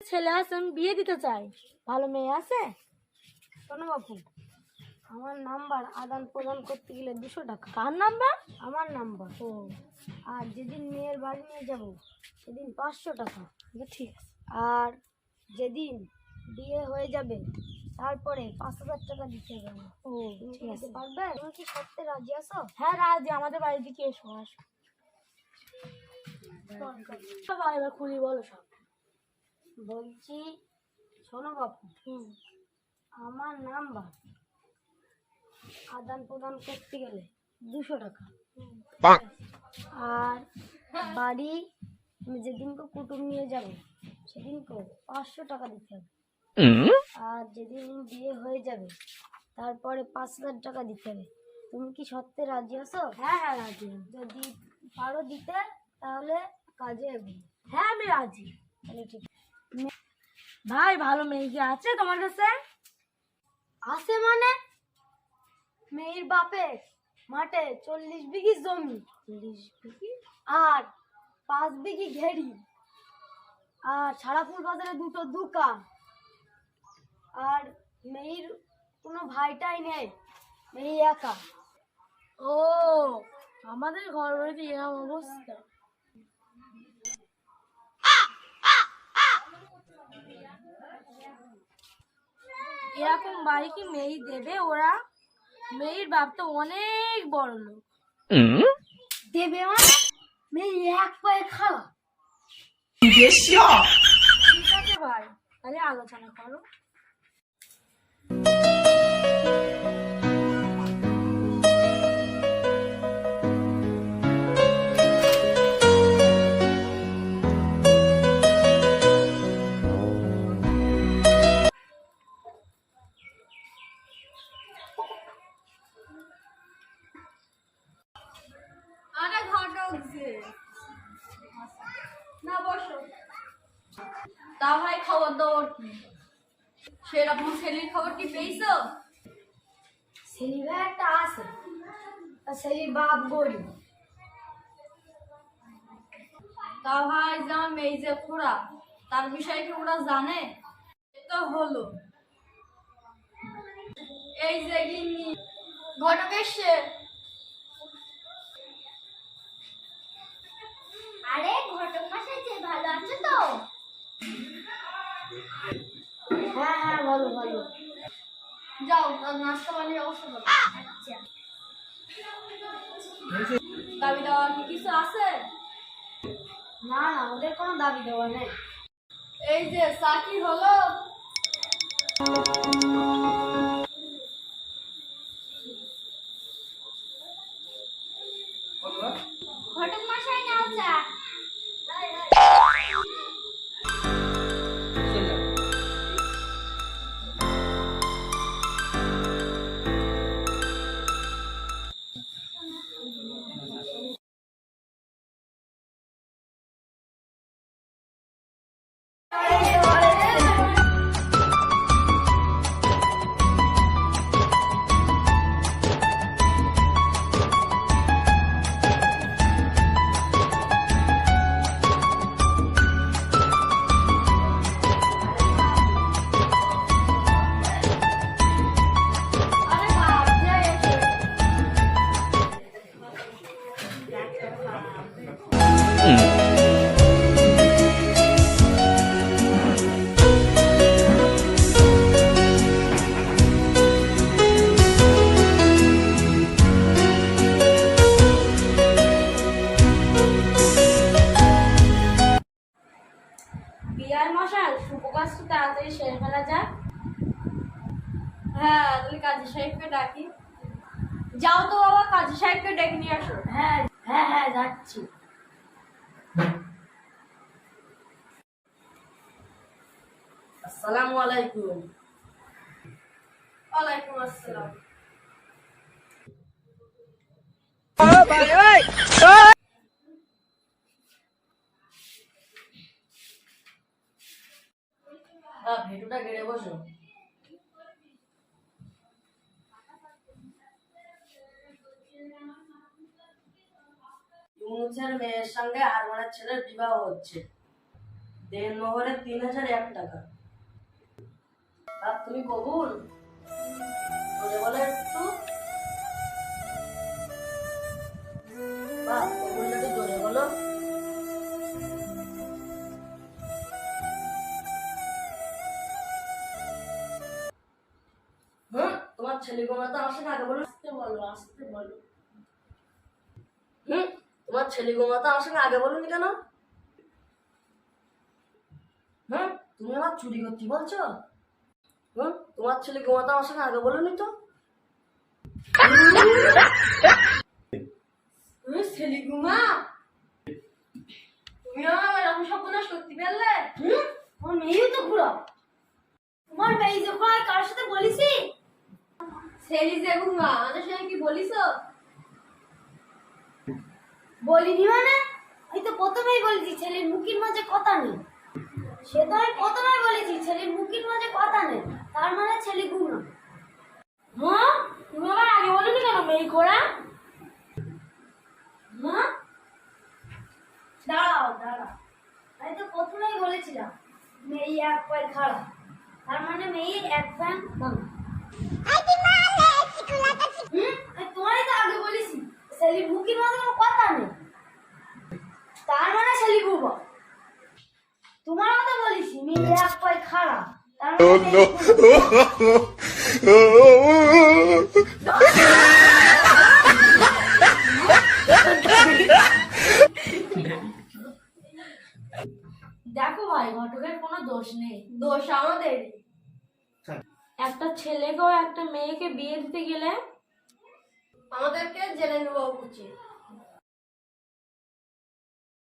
ছেলে আছে আমি বিয়ে দিতে চাই। ভালো মেয়ে আছে? শোনো বাপু আমার নাম্বার আদান প্রদান করতে গেলে দুশো টাকা। কার নাম্বার? আমার নাম্বার। ও আর যেদিন মেয়ের বাড়ি নিয়ে যাব সেদিন পাঁচশো টাকা। আচ্ছা, ঠিক আর যেদিন বিয়ে হয়ে যাবে তারপরে পাঁচ হাজার টাকা দিতে হবে ও ঠিক আছে। পারবে? তুমি কি করতে রাজি আসো হ্যাঁ রাজি। আমাদের বাড়ি থেকে এসো আসো। এবার খুলি বলো সব। বলছি শোনো বাপু। আমার নাম্বার আদান প্রদান করতে গেলে দুশো টাকা। আর বাড়ি তুমি যেদিনকে কুটুম নিয়ে যাবে সেদিনকে পাঁচশো টাকা দিতে হবে। আর যেদিন বিয়ে হয়ে যাবে তারপরে পাঁচ হাজার টাকা দিতে হবে। তুমি কি সত্যি রাজি আছো? হ্যাঁ হ্যাঁ রাজি যদি পারো দিতে তাহলে কাজে হ্যাঁ আমি রাজি। ঠিক। ভাই, ভালো মেয়ে কি আছে তোমার কাছে? আছে মানে? মেয়ের বাপের মাঠে চল্লিশ বিঘি জমি। চল্লিশ বিঘি? আর পাঁচ বিঘি ঘেরি। আর সারাপুর বাজারে দুটো দোকান। আর মেয়ের কোনো ভাইটাই নেই। মেয়ে একা। ও, আমাদের ঘর বাড়িতে এরকম অবস্থা। এরকম বাড়ি কি মেয়ে দেবে? ওরা মেয়ের বাপ তো অনেক বড় লোক। দেবে মানে? মেয়ে এক পায়ে খাওয়া ঠিক আছে ভাই তাহলে আলোচনা করো। তা ভাই খবর কি সেরকম ছেলের খবর কি পেয়েছ? ভাই একটা আছে। সেলির বাপ গরিব। তা ভাই যে আমার মেয়ে যে খোড়া। তার বিষয়ে কি ওরা জানে? তো হলো। এই যে গিন্নি ঘটক এসছে আরে ঘটক মশাই যে ভালো আছে তো হ্যাঁ হ্যাঁ ভালো ভালো যাও তার নাস্তা বানিয়ে অবশ্যই আচ্ছা দাবি দেওয়া কি কিছু আছে? না না ওদের কোনো দাবি দেওয়া নেই। এই যে চা কি হলো। বিয়ার মশাই শুভ কাজ তো তাড়াতাড়ি সেরে ফেলা যাক। হ্যাঁ তাহলে কাজী সাহেবকে ডাকি। যাও তো বাবা কাজী সাহেবকে ডেকে নিয়ে আসো। হ্যাঁ হ্যাঁ হ্যাঁ যাচ্ছি। আসসালামু আলাইকুম। ওয়ালাইকুম আসসালাম। ইউনুসের মেয়ের সঙ্গে হারমানের ছেলের বিবাহ হচ্ছে। দেন মোহরে তিন হাজার এক টাকা। আর তুমি কবুল বলে বলে একটু। হুম, তোমার ছেলে গোমাতা আসে না আগে বলো, আসতে বলো আসতে বলো। হুম তোমার ছেলে গোমাতা আসে না আগে বলুন কেন? হুম? তুমি আমার চুরি করতে বলছো? হুম? তোমার ছেলে গোমাতা আসে না আগে বলুনি তো? তুমি ছেলে তুমি আমার এরকম সর্বনাশ করতে পারলে? হুম? আমার মেয়েও তো ঘুরা তোমার মেয়ে যে কার সাথে বলিসি? ছেলে যে ঘুমা আমাদের সঙ্গে কি বলিস? বলিনি মানে আমি তো প্রথমেই বলেছি ছেলের মুখের মাঝে কথা নেই। সে তো আমি প্রথমেই বলেছি ছেলের মুখের মাঝে কথা নেই। তার মানে ছেলে ঘুম হ্যাঁ তুমি আমার আগে বলনি কেন মেয়ে ঘোড়া মা? দাঁড়াও দাঁড়াও। আমি তো প্রথমেই বলেছিলাম মেয়ে এক পায়ে খাড়া। তার মানে মেয়ে এক তোমারই তো আগে বলেছি। কোনো কথা নেই। তার মানে তোমার কথা বলেছি মেয়ে এক পায়ে তার মানে ঘুরবো। দেখো ভাই ঘটকের কোনো দোষ নেই। দোষ আমাদের একটা ছেলেকেও একটা মেয়েকে বিয়ে দিতে গেলে আমাদেরকে জেনে নেওয়া উচিত